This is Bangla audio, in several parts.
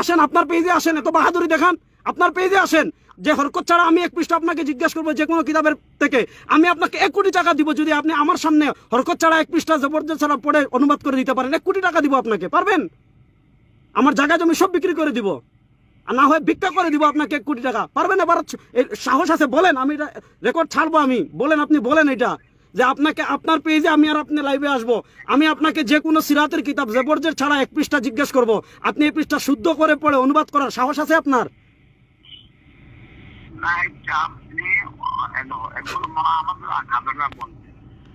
আসেন, আপনার পেজে আসেন, এত বাহাদুরি দেখান। আপনার পেজে আসেন। যে হরকত ছাড়া আমি এক পৃষ্ঠা আপনাকে জিজ্ঞেস করব যে কোনো কিতাবের থেকে, আমি আপনাকে এক কোটি টাকা দিব যদি আপনি আমার সামনে হরকত ছাড়া এক পৃষ্ঠা জবরদস্ত ছাড়া পড়ে অনুবাদ করে দিতে পারেন, এক কোটি টাকা দিব আপনাকে, পারবেন? আমার জায়গা জমি সব বিক্রি করে দিব। আর না হয় ভিক্ষা করে দিব আপনাকে এক কোটি টাকা, পারবেন এবার সাহস আছে, বলেন, আমি রেকর্ড ছাড়বো আমি। বলেন, আপনি বলেন এটা। যে আপনাকে আপনার পেজে আমি আর আপনি লাইভে আসব। আমি আপনাকে যে কোনো সিরাতের কিতাব জবরদের ছাড়া এক পৃষ্ঠা জিজ্ঞেস করব। আপনি এই পৃষ্ঠা শুদ্ধ করে পড়ে অনুবাদ করার সাহস আছে আপনার?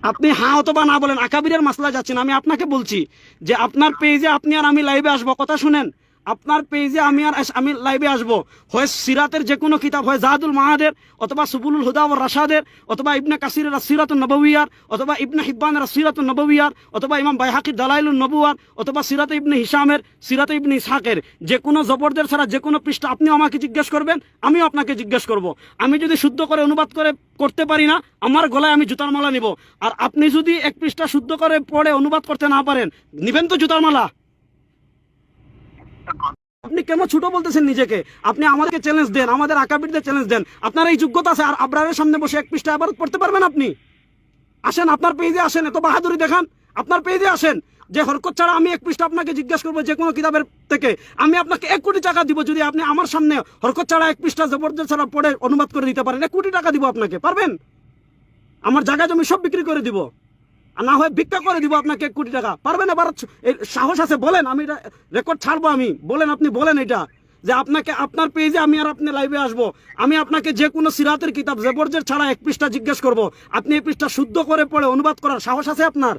আপনি হ্যাঁ অথবা না বলেন আকাবিরের মাসলা যাচ্ছেন আমি আপনাকে বলছি যে আপনার পেজে আপনি আর আমি লাইভে আসব কথা শুনেন। আপনার পেজে আমি আর আমি লাইভে আসব। হয় সিরাতের যে কোনো কিতাব, হয় জাহাদুল মাহাদের, অথবা সুবুলুল হুদা ও রাশাদের, অথবা ইবনে কাসিরের সিরাতুল নববিয়ার অথবা ইবনে হিব্বানের সিরাতুল নববিয়ার অথবা ইমাম বাইহাকির দালাইলুল নবুয়ার অথবা সিরাত ইবনে হিসামের সিরাত ইবনে ইসহাকের। যে কোনো জবরদের ছাড়া যে কোনো পৃষ্ঠা আপনিও আমাকে জিজ্ঞেস করবেন, আমিও আপনাকে জিজ্ঞেস করব। আমি যদি শুদ্ধ করে অনুবাদ করে করতে পারি না, আমার গলায় আমি জুতার মালা নিব। আর আপনি যদি এক পৃষ্ঠা শুদ্ধ করে পড়ে অনুবাদ করতে না পারেন, নিবেন তো জুতার মালা। আপনি কেন ছোট বলতেছেন নিজেকে? আপনি আমাদেরকে চ্যালেঞ্জ দেন, আমাদের আকাবিরদের চ্যালেঞ্জ দেন। আপনার এই যোগ্যতা আছে, আর আবরারের সামনে বসে এক পৃষ্ঠা আবার পড়তে পারবেন আপনি। আসেন, আপনার পেজে আসেন, এত বাহাদুরি দেখান। আপনার পেজে আসেন। যে হরকত ছাড়া আমি এক পৃষ্ঠা আপনাকে জিজ্ঞেস করব যে কোনো কিতাবের থেকে, আমি আপনাকে এক কোটি টাকা দিব যদি আপনি আমার সামনে হরকত ছাড়া এক পৃষ্ঠা জবরদস্ত ছাড়া পড়ে অনুবাদ করে দিতে পারেন, এক কোটি টাকা দিব আপনাকে, পারবেন? আমার জায়গা জমি সব বিক্রি করে দিব। আর না হয় ভিক্ষা করে দিব আপনাকে এক কোটি টাকা। পারবেন এই সাহস আছে বলেন। আমি এটা রেকর্ড ছাড়বো আমি। বলেন আপনি বলেন এটা। যে আপনাকে আপনার পেজে আমি আর আপনি লাইভে আসব। আমি আপনাকে যে কোনো সিরাতের কিতাব জবরজের ছাড়া এক পৃষ্ঠা জিজ্ঞেস করব। আপনি এই পৃষ্ঠা শুদ্ধ করে পড়ে অনুবাদ করার সাহস আছে আপনার?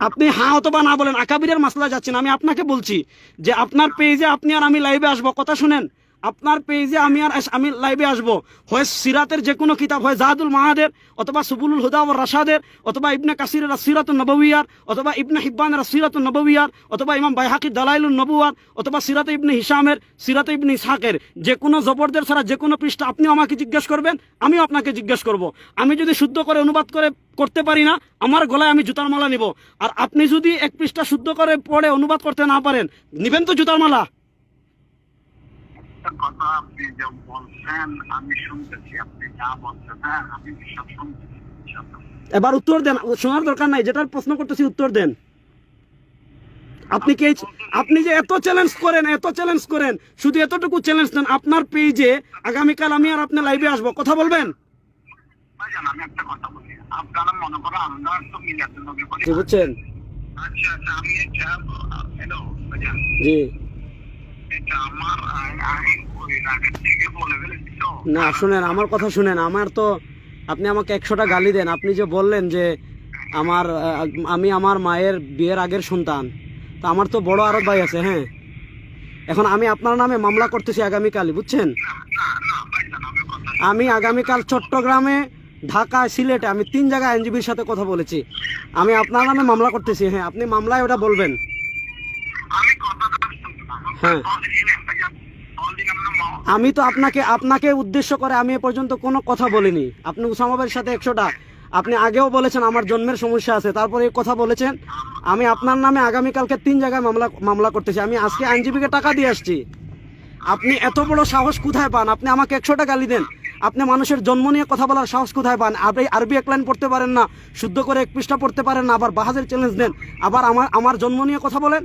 আপনি হ্যাঁ অথবা না বলেন আকাবিরের মাসলা যাচ্ছেন আমি আপনাকে বলছি যে আপনার পেজে আপনি আর আমি লাইভে আসব। কথা শুনেন। আপনার পেজে আমি আর আমি লাইভে আসব। হয় সিরাতের যে কোনো কিতাব, হয় জাহাদুল মাহাদের, অথবা সুবুলুল হুদা ও রাশাদের, অথবা ইবনে কাসিরের সিরাতুল নববিয়ার অথবা ইবনে হিব্বানের সিরাতুল নববিয়ার অথবা ইমাম বাইহাকির দালাইলুল নবুয়ার অথবা সিরাত ইবনে হিসামের সিরাত ইবনে ইসহাকের। যে কোনো জবরদের ছাড়া যে কোনো পৃষ্ঠা আপনিও আমাকে জিজ্ঞেস করবেন, আমিও আপনাকে জিজ্ঞেস করব। আমি যদি শুদ্ধ করে অনুবাদ করে, করতে পারি না, আমার গলায় আমি জুতার মালা নিব। আর আপনি যদি এক পৃষ্ঠা শুদ্ধ করে পড়ে অনুবাদ করতে না পারেন, নিবেন তো জুতার মালা। একটা কথা আপনি যে বলছেন আমি শুনতেছি আপনি যা বলছেন হ্যাঁ আমি সব শুনতেছি এবার উত্তর দেন শোনার দরকার নাই যেটার প্রশ্ন করতেছি উত্তর দেন। আপনি কি আপনি যে এত চ্যালেঞ্জ করেন এত চ্যালেঞ্জ করেন শুধু এতটুকু চ্যালেঞ্জ দেন আপনার পেজে আগামীকাল আমি আর আপনি লাইভে আসব। কথা বলবেন? আমি একটা কথা বলি। আপনারা মনে করো আমরা তো করি বুঝছেন? আচ্ছা আচ্ছা আমি হ্যালো জি। না শুনেন আমার কথা শুনেন আমার তো আপনি আমাকে একশোটা গালি দেন আপনি যে বললেন যে আমার আমি আমার মায়ের বিয়ের আগের সন্তান তো আমার তো বড় আরব ভাই আছে হ্যাঁ? এখন আমি আপনার নামে মামলা করতেছি আগামীকালই বুঝছেন? আমি আগামীকাল চট্টগ্রামে ঢাকা সিলেটে আমি তিন জায়গায় আইনজীবীর সাথে কথা বলেছি। আমি আপনার নামে মামলা করতেছি হ্যাঁ আপনি মামলায় ওটা বলবেন আমি কথাটা শুনতে না হ্যাঁ। আমি তো আপনাকে আপনাকে উদ্দেশ্য করে আমি এ পর্যন্ত কোনো কথা বলিনি। আপনি উসামাবের সাথে একশোটা। আপনি আগেও বলেছেন আমার জন্মের সমস্যা আছে তারপরে এই কথা বলেছেন। আমি আপনার নামে আগামীকালকে তিন জায়গায় মামলা মামলা করতেছি। আমি আজকে আইনজীবীকে টাকা দিয়ে আসছি। আপনি এত বড় সাহস কোথায় পান? আপনি আমাকে একশোটা গালি দেন। আপনি মানুষের জন্ম নিয়ে কথা বলার সাহস কোথায় পান? আপনি আরবি এক লাইন পড়তে পারেন না শুদ্ধ করে এক পৃষ্ঠা পড়তে পারেন না আবার বাহাজের চ্যালেঞ্জ দেন। আবার আমার আমার জন্ম নিয়ে কথা বলেন?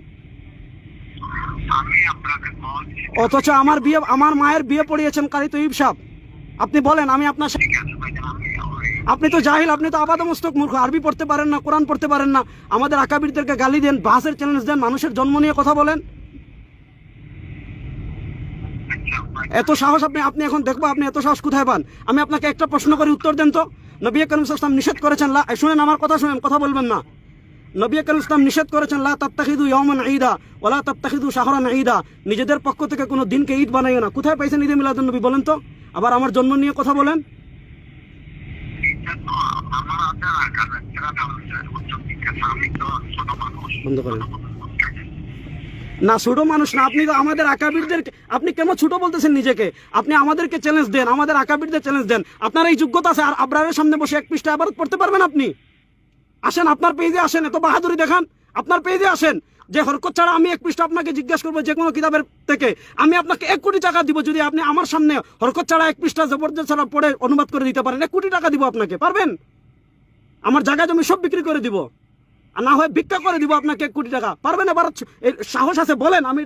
অথচ আমার বিয়ে আমার মায়ের বিয়ে পড়িয়েছেন কারি তো ইবসাব আপনি বলেন আমি আপনার আপনি তো জাহিল আপনি তো আপাদমস্তক মূর্খ আরবি পড়তে পারেন না কোরআন পড়তে পারেন না। আমাদের আকাবিরদেরকে গালি দেন বাসের চ্যালেঞ্জ দেন মানুষের জন্ম নিয়ে কথা বলেন। আচ্ছা এত সাহস আপনি আপনি এখন দেখব আপনি এত সাহস কোথায় পান। আমি আপনাকে একটা প্রশ্ন করে উত্তর দেন তো। নবী করিম ইসলাম নিষেধ করেছেন শুনেন আমার কথা শুনেন কথা বলবেন না। নবী ইসলাম নিষেধ করেছেন, লা ইয়মান ঈদা ওলা শাহরান ঈদা। নিজেদের পক্ষ থেকে কোনো দিনকে ঈদ বানাইও না। কোথায় পাইছেন ঈদে নবী বলেন তো? আবার আমার জন্ম নিয়ে কথা বলেন। না, ছোট মানুষ না। আপনি তো আমাদের আকাবিরদের আপনি কেন ছোট বলতেছেন নিজেকে? আপনি আমাদেরকে চ্যালেঞ্জ দেন, আমাদের আকাবিরদের চ্যালেঞ্জ দেন। আপনার এই যোগ্যতা আছে, আর আবরারের সামনে বসে এক পৃষ্ঠা আবার পড়তে পারবেন আপনি। আসেন, আপনার পেজে আসেন, এত বাহাদুরি দেখান। আপনার পেজে আসেন। যে হরকত ছাড়া আমি এক পৃষ্ঠা আপনাকে জিজ্ঞেস করব যে কোনো কিতাবের থেকে, আমি আপনাকে এক কোটি টাকা দিব যদি আপনি আমার সামনে হরকত ছাড়া এক পৃষ্ঠা জবরদস্ত ছাড়া পড়ে অনুবাদ করে দিতে পারেন, এক কোটি টাকা দিব আপনাকে, পারবেন? আমার জায়গা জমি সব বিক্রি করে দিব। আর না হয় ভিক্ষা করে দিব আপনাকে এক কোটি টাকা, পারবেন? এবার সাহস আছে, বলেন, আমি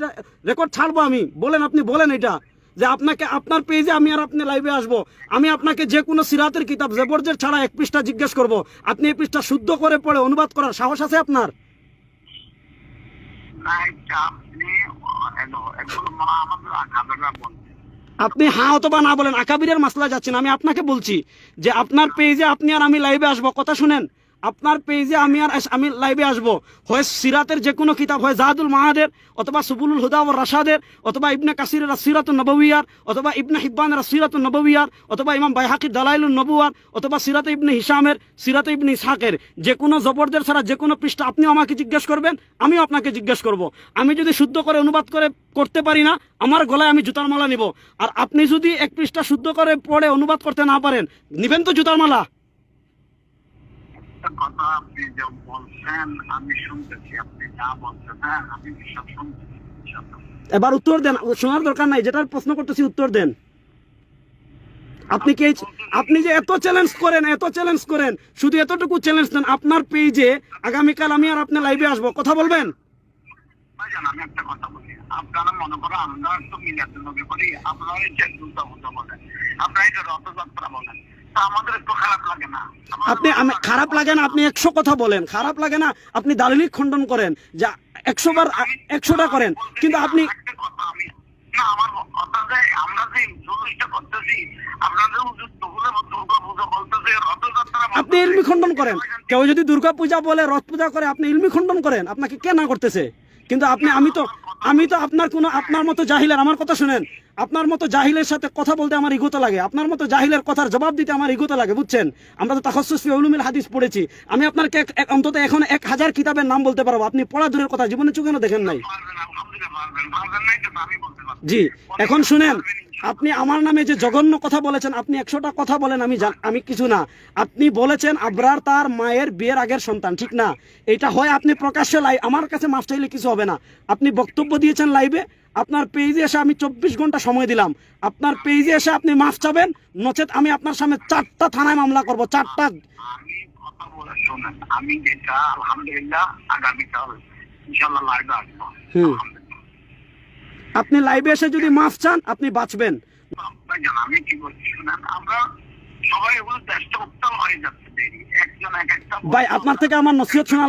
রেকর্ড ছাড়বো আমি। বলেন, আপনি বলেন এটা। যে আপনাকে আপনার পেজে আমি আর আপনি লাইভে আসব। আমি আপনাকে যে কোনো সিরাতের কিতাব জবরজের ছাড়া এক পৃষ্ঠা জিজ্ঞেস করব। আপনি এই পৃষ্ঠা শুদ্ধ করে পড়ে অনুবাদ করার সাহস আছে আপনার? বলছে। আপনি হ্যাঁ অথবা না বলেন আকাবিরের মাসলা যাচ্ছেন আমি আপনাকে বলছি যে আপনার পেজে আপনি আর আমি লাইভে আসব। কথা শুনেন। আপনার পেজে আমি আর আমি লাইভে আসব। হয় সিরাতের যে কোনো কিতাব, হয় জাহাদুল মাহাদের, অথবা সুবুলুল হুদা ও রাশাদের, অথবা ইবনে কাসিরের সিরাত নববিয়ার অথবা ইবনে হিব্বানের সিরাত নববিয়ার অথবা ইমাম বাইহাকির দালাইলুল নবুয়ার অথবা সিরাত ইবনে হিসামের সিরাত ইবনে ইসহাকের। যে কোনো জবরদের ছাড়া যে কোনো পৃষ্ঠা আপনিও আমাকে জিজ্ঞেস করবেন, আমিও আপনাকে জিজ্ঞেস করব। আমি যদি শুদ্ধ করে অনুবাদ করে, করতে পারি না, আমার গলায় আমি জুতার মালা নিব। আর আপনি যদি এক পৃষ্ঠা শুদ্ধ করে পড়ে অনুবাদ করতে না পারেন, নিবেন তো জুতার মালা। একটা কথা আপনি যে বলছেন আমি শুনতেছি আপনি যা বলছেন হ্যাঁ আমি সব শুনতেছি এবার উত্তর দেন শোনার দরকার নাই যেটার প্রশ্ন করতেছি উত্তর দেন। আপনি কি আপনি যে এত চ্যালেঞ্জ করেন এত চ্যালেঞ্জ করেন শুধু এতটুকু চ্যালেঞ্জ দেন আপনার পেজে আগামীকাল আমি আর আপনি লাইভে আসব। কথা বলবেন? আমি একটা কথা বলি। আপনারা মনে করো আমরা তো মিলাতে নবী করি আপনারা যে দুর্গা পুজো বলেন আপনারা এটা রথযাত্রা বলেন আপনি আমি খারাপ লাগে না আপনি একশো কথা বলেন। খারাপ লাগে না আপনি দালিলিক খণ্ডন করেন যা একশো বার একশোটা করেন কিন্তু আপনি আপনি ইলমি খণ্ডন করেন। কেউ যদি দুর্গা পূজা বলে রথ পূজা করে আপনি ইলমি খণ্ডন করেন আপনাকে কে না করতেছে? কিন্তু আপনি আমি তো আমি তো আপনার কোনো আপনার মতো জাহিলের আমার কথা শুনেন। আপনার মতো জাহিলের সাথে কথা বলতে আমার ইগোতে লাগে। আপনার মতো জাহিলের কথার জবাব দিতে আমার ইগোতে লাগে বুঝছেন? আমরা তো তাহসুস উলুমিল হাদিস পড়েছি। আমি এক- অন্তত এখন এক হাজার কিতাবের নাম বলতে পারব। আপনি পড়া দূরের কথা জীবনে চোখেও দেখেন নাই। জি এখন শুনেন। আপনি আমার নামে যে জঘন্য কথা বলেছেন আপনি একশোটা কথা বলেন আমি আমি কিছু না। আপনি বলেছেন আবরার তার মায়ের বিয়ের আগের সন্তান ঠিক না? এটা হয় আপনি প্রকাশ্যে লাই আমার কাছে মাফ চাইলে কিছু হবে না। আপনি বক্তব্য দিয়েছেন লাইভে আপনার পেজে এসে আমি চব্বিশ ঘণ্টা সময় দিলাম। আপনার পেজে এসে আপনি মাফ চাবেন নচেত আমি আপনার সামনে চারটা থানায় মামলা করব চারটা আমি যেটা আলহামদুলিল্লাহ আগামীকাল ইনশাল্লাহ লাইভে আসব। আপনি লাইভে এসে যদি মাফ চান আপনি বাঁচবেন। আমি কি বলছি আমরা সবাই এগুলো হয়ে যাচ্ছে ভাই আপনার থেকে আমার নসিহত শোনা